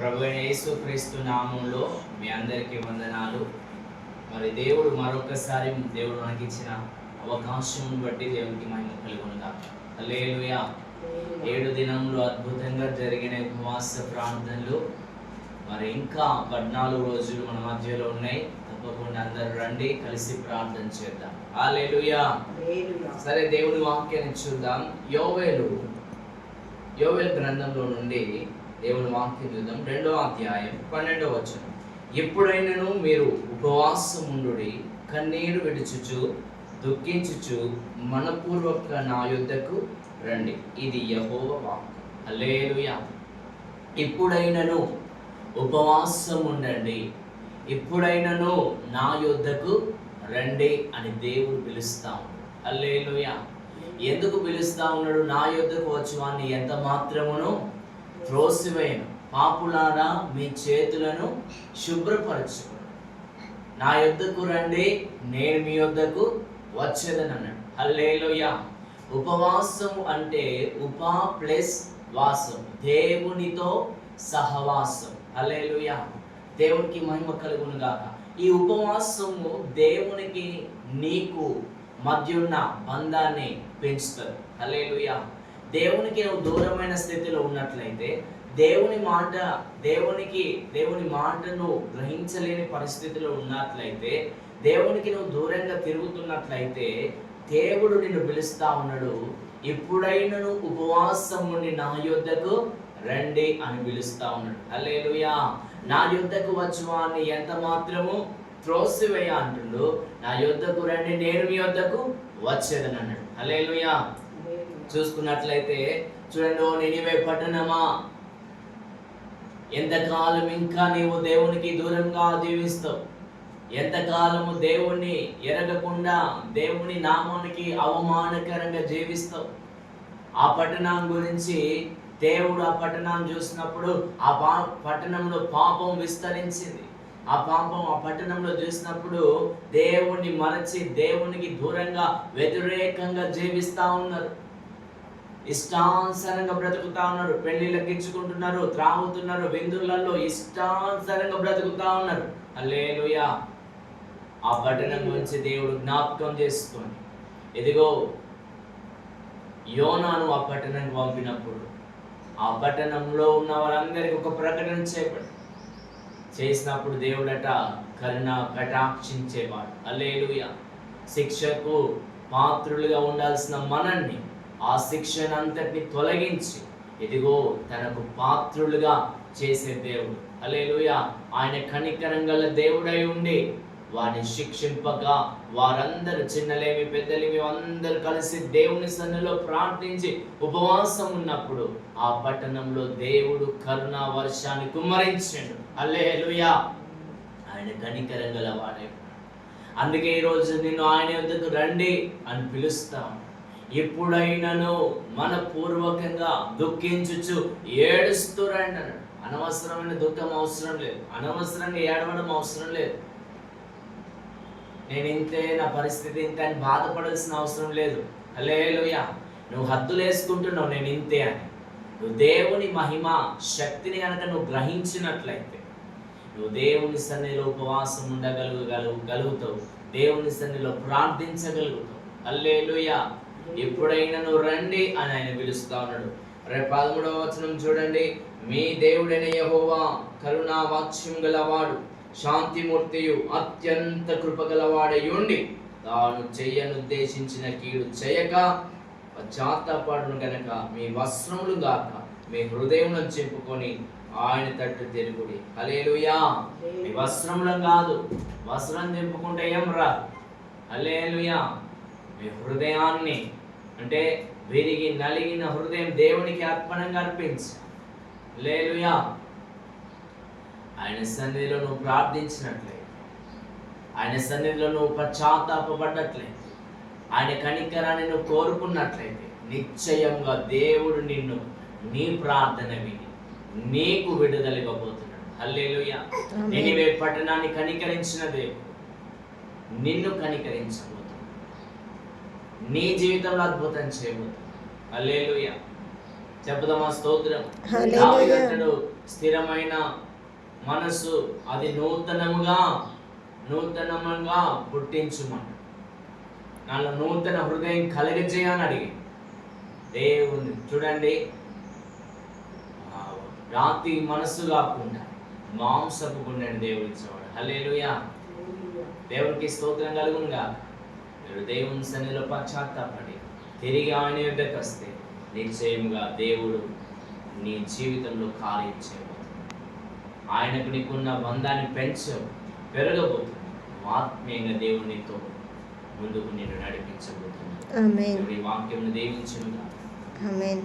ప్రభు యేసుక్రీస్తు నామంలో మీ అందరికీ వందనాలు. మరి దేవుడు మరొకసారి దేవుడు మనకి ఇచ్చిన అవకాశం బట్టి దేవునికి మహిమ కలుగునుగా. హల్లెలూయా. ఏడు దినంలో అద్భుతంగా జరిగిన ఉపవాస ప్రార్థనలు. మరి ఇంకా పద్నాలుగు రోజులు మన మధ్యలో ఉన్నాయి. తప్పకుండా అందరూ రండి కలిసి ప్రార్థన చేద్దాం. హల్లెలూయా. సరే దేవుని వాక్యాన్ని చూద్దాం. యోవేలు. యోవేల్ గ్రంథంలో నుండి దేవుని వాక్యం చూద్దాం. రెండో అధ్యాయం పన్నెండవ వచ్చిన ఎప్పుడైనను మీరు ఉపవాసం కన్నీరు విడుచుచు దుఃఖించుచు మనపూర్వక నా యుద్ధకు రండి. ఇది యహోవ వాక్ హల్లెలూయా. ఎప్పుడైనను ఉపవాసం ఉండండి ఎప్పుడైనను నా యుద్ధకు రండి అని దేవుడు పిలుస్తా ఉన్నాడు. అల్లేలుయా ఎందుకు పిలుస్తా ఉన్నాడు? నా యుద్ధకు వచ్చి వాడిని ఎంత మాత్రమును త్రోసివేయను పాపులారా మీ చేతులను శుభ్రపరచుకోండి నా యుద్ధకు రండి నేను మీ యుద్ధకు వచ్చేదని అన్నాడు హల్లేలుయా. ఉపవాసం అంటే ఉపా ప్లస్ వాసం దేవునితో సహవాసం. హల్లేలుయా. దేవునికి మహిమ కలుగును గాక ఈ ఉపవాసము దేవునికి నీకు మధ్య ఉన్న బంధాన్ని పెంచుతుంది. హల్లేలుయా. దేవునికి నువ్వు దూరమైన స్థితిలో ఉన్నట్లయితే దేవుని మాట దేవునికి దేవుని మాటను గ్రహించలేని పరిస్థితిలో ఉన్నట్లయితే దేవునికి నువ్వు దూరంగా తిరుగుతున్నట్లయితే దేవుడు నిన్ను పిలుస్తా ఉన్నాడు. ఎప్పుడైనను ఉపవాసం ఉండి నా యొద్దకు రండి అని పిలుస్తా ఉన్నాడు. అల్లేలుయా నా యొద్దకు వచ్చువాన్ని ఎంత మాత్రము త్రోసివేయ అంటుండు? నా యొద్దకు రండి నేను మీ యొద్దకు వచ్చేదని అన్నాడు అల్లేలుయా చూసుకున్నట్లయితే చూడండి ఓ నినివే పట్టణమా? ఎంతకాలం ఇంకా నీవు దేవునికి దూరంగా జీవిస్తావు? ఎంతకాలము దేవుణ్ణి ఎరగకుండా దేవుని నామానికి అవమానకరంగా జీవిస్తావు? ఆ పట్టణం గురించి దేవుడు ఆ పట్టణం చూసినప్పుడు ఆ పా పట్టణంలో పాపం విస్తరించింది. ఆ పాపం ఆ పట్టణంలో చూసినప్పుడు దేవుణ్ణి మరచి దేవునికి దూరంగా వ్యతిరేకంగా జీవిస్తా ఉన్నారు. ఇష్టానుసారంగా బ్రతుకుతా ఉన్నారు. పెళ్ళిళ్ళు గెచ్చుకుంటున్నారు త్రాగుతున్నారు విందులలో ఇష్టానుసారంగా బ్రతుకుతా ఉన్నారు. అల్లేలుయా ఆ పట్టణం గురించి దేవుడు జ్ఞాపకం చేసుకొని ఇదిగో యోనాను ఆ పట్టణానికి పంపినప్పుడు ఆ పట్టణంలో ఉన్న వారందరికీ ఒక ప్రకటన చేపడు చేసినప్పుడు దేవుడట కరుణ కటాక్షించేవాడు. అల్లేలుయ శిక్షకు పాత్రులుగా ఉండాల్సిన మనల్ని ఆ శిక్షనంతటిని తొలగించి ఇదిగో తనకు పాత్రులుగా చేసే దేవుడు. అలేలుయ ఆయన కనికరం గల దేవుడై ఉండి వారిని శిక్షింపక వారందరూ చిన్నలేమి పెద్దలేమి అందరూ కలిసి దేవుని సన్నిలో ప్రార్థించి ఉపవాసం ఉన్నప్పుడు ఆ పట్టణంలో దేవుడు కరుణా వర్షాన్ని కుమ్మరించాడు. అల్లేలుయా ఆయన కనికరం గల వాడే అందుకే ఈరోజు నిన్ను ఆయన వద్దకు రండి అని పిలుస్తాం ఎప్పుడైనాను మన పూర్వకంగా దుఃఖించుచు ఏడుస్తూ రండి అన్నాడు అనవసరమైన దుఃఖం అవసరం లేదు. అనవసరంగా ఏడవడం అవసరం లేదు. నేను ఇంతే నా పరిస్థితి ఇంత అని బాధపడాల్సిన అవసరం లేదు. అలేలుయా నువ్వు హద్దులు వేసుకుంటున్నావు నేను ఇంతే అని. నువ్వు దేవుని మహిమ శక్తిని కనుక నువ్వు గ్రహించినట్లయితే నువ్వు దేవుని సన్నిధిలో ఉపవాసం ఉండగలుగు గలుగుతావు. దేవుని సన్నిధిలో ప్రార్థించగలుగుతావు. అల్లేలుయా ఎప్పుడైనా నువ్వు రండి అని ఆయన పిలుస్తా ఉన్నాడు. రేపు పదమూడవ వచనం చూడండి. మీ దేవుడైన యహోవా కరుణా వాక్ష్యం గలవాడు శాంతిమూర్తియు అత్యంత కృపగలవాడయుండి తాను చెయ్యనుద్దేశించిన కీడు చేయక పశ్చాత్తాపాడును గనక మీ వస్త్రములు గాక మీ హృదయం చెప్పుకొని ఆయన తట్టు తిరుగుడి. హలేలుయా మీ వస్త్రములం కాదు వస్త్రం తెంపుకుంటే ఏం రా? హలేలుయా మీ హృదయాన్ని అంటే విరిగి నలిగిన హృదయం దేవునికి అర్పణంగా అర్పించు. లేలుయా ఆయన సన్నిధిలో నువ్వు ప్రార్థించినట్లయితే ఆయన సన్నిధిలో నువ్వు పశ్చాత్తాపడ్డట్లయితే ఆయన కనికరాన్ని నువ్వు కోరుకున్నట్లయితే నిశ్చయంగా దేవుడు నిన్ను నీ ప్రార్థన విని నీకు విడుదల ఇవ్వబోతున్నాడు. హల్లెలూయా. నినివే పట్టణాన్ని కనికరించిన దేవుడు? నిన్ను కనికరించబోతున్నాడు. నీ జీవితంలో అద్భుతం హల్లెలూయా. చెప్పుదామా స్తోత్రం. స్థిరమైన మనసు అది నూతనముగా నూతనముగా పుట్టించుమని. నాలో నూతన హృదయం కలగజేయని అడిగి. దేవుని చూడండి. రాతి మనసు కాకుండా మాంసపు గుండెని దేవుడు ఇచ్చేవాడు. హల్లెలూయా. దేవునికి స్తోత్రం కలుగునుగా మీరు దేవుని పశ్చాత్తాపడి తిరిగి ఆయన యొద్దకు వస్తే నిశ్చయముగా దేవుడు నీ జీవితంలో చేయబోతున్నాడు ఆయనకు నీకున్న బంధాన్ని పెంచవు పెరగబోతుంది ఆత్మీయంగా దేవునితో ముందుకు నేను నడిపించబోతున్నాను వాక్యం దీవించునుగా ఆమెన్